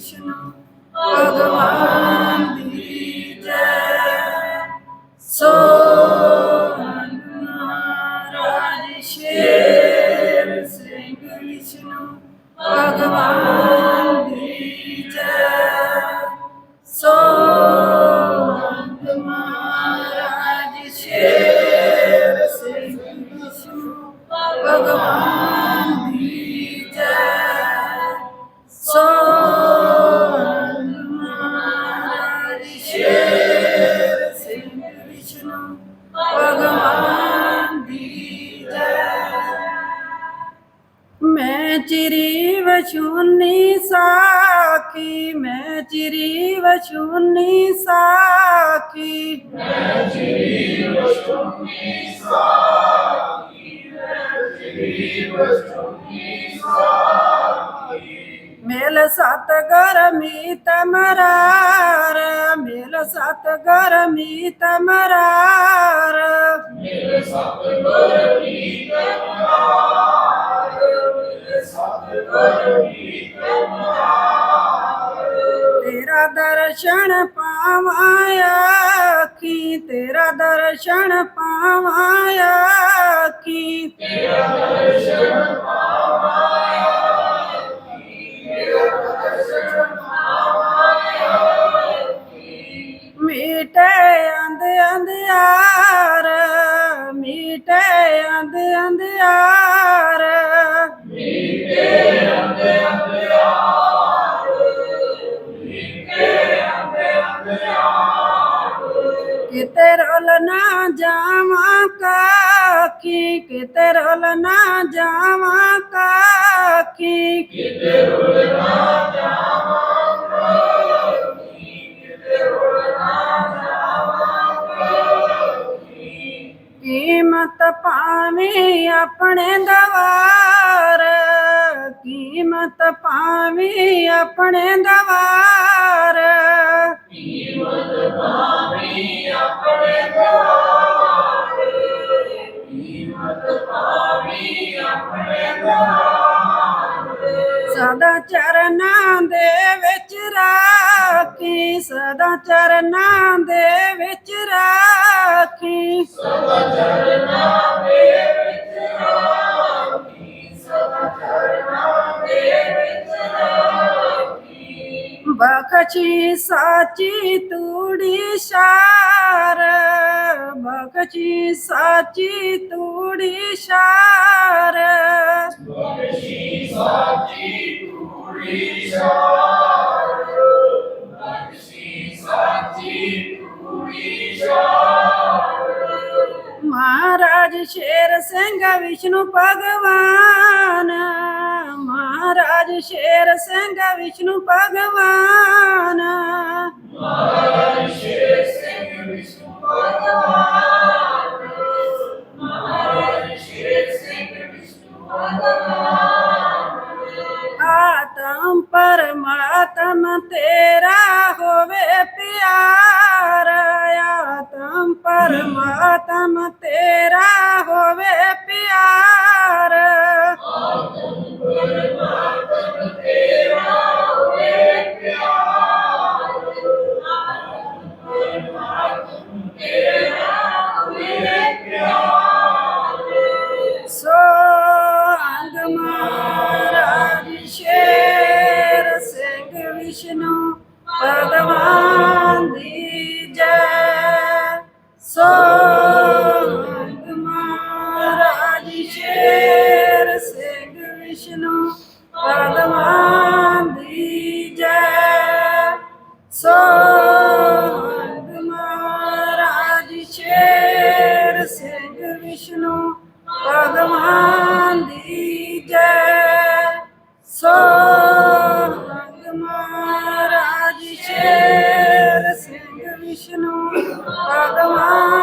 ਵਿਸ਼ਨੂੰ ਭਗਵਾਨ ਦੀ ਜੈ ਸੋ ਮਹਾਰਾਜ ਸ਼ੇਰ ਸਿੰਘ ਵਿਸ਼ਨੂੰ ਭਗਵਾਨ ਮੈਂ ਚਿਰੀ ਵਛੁਨੀ ਸਾਖੀ, ਮੈਂ ਚਿਰੀ ਵਛੁਨੀ ਸਾਖੀ। ਮੇਲ ਸਤ ਗਰਮੀ ਤਮਰਾਰ ਮੇਲ ਸਤ ਗਰਮੀ ਤਮਰਾਰ ਤੇਰਾ ਦਰਸ਼ਨ ਪਾਵਾਂ ਆਖੀ ਤੇਰਾ ਦਰਸ਼ਨ ਪਾਵਾਂ ਆਖੀ ਮੀਟੇ ਕਿਤੇ ਰੋਲ ਨਾ ਜਾਵਾਂ ਕਾਕੀ ਕਿਤੇ ਰੋਲ ਨਾ ਜਾਵਾਂ ਕਾਕੀ ਕੀਮਤ ਪਾਵੇਂ ਆਪਣੇ ਦਵਾਰ ਕੀਮਤ ਪਾਵੇਂ ਆਪਣੇ ਦਵਾਰ ਸਦਾ ਚਰਨਾਂ ਦੇ ਵਿੱਚ ਰਾਖੀ ਸਦਾ ਚਰਨਾਂ ਦੇ ਵਿੱਚ ਰਾਖੀ। ਬਖਸ਼ੀ ਸਾਚੀ ਤੂੰ ਤੂੜੀ ਸ਼ਾਰ ਬਖਸ਼ੀ ਸਾਚੀ ਤੂੜੀ ਸ਼ਾਰ ਮਹਾਰਾਜ ਸ਼ੇਰ ਸਿੰਘ ਵਿਸ਼ਨੂੰ ਭਗਵਾਨ ਮਹਾਰਾਜ ਸ਼ੇਰ ਸਿੰਘ, ਵਿਸ਼ਨੂੰ ਭਗਵਾਨ। Maharajeira Sangha Vishnu Bhagavana Atam Paramatma Tera Hove Piara Atam Paramatma Tera Hove ਮਹਾਰਾਜ ਸ਼ੇਰ ਸਿੰਘ ਵਿਸ਼ਨੂੰ ਭਗਵਾਨ ਦੀ ਜੈ ਸੋ ਅੰਗ ਮਹਾਰਾਜ ਸ਼ੇਰ ਸਿੰਘ ਵਿਸ਼ਨੂੰ ਭਗਵਾਨ ਦੀ ਜੈ ਸੋ ਅੰਗ ਮਹਾਰਾਜ Bhagavan.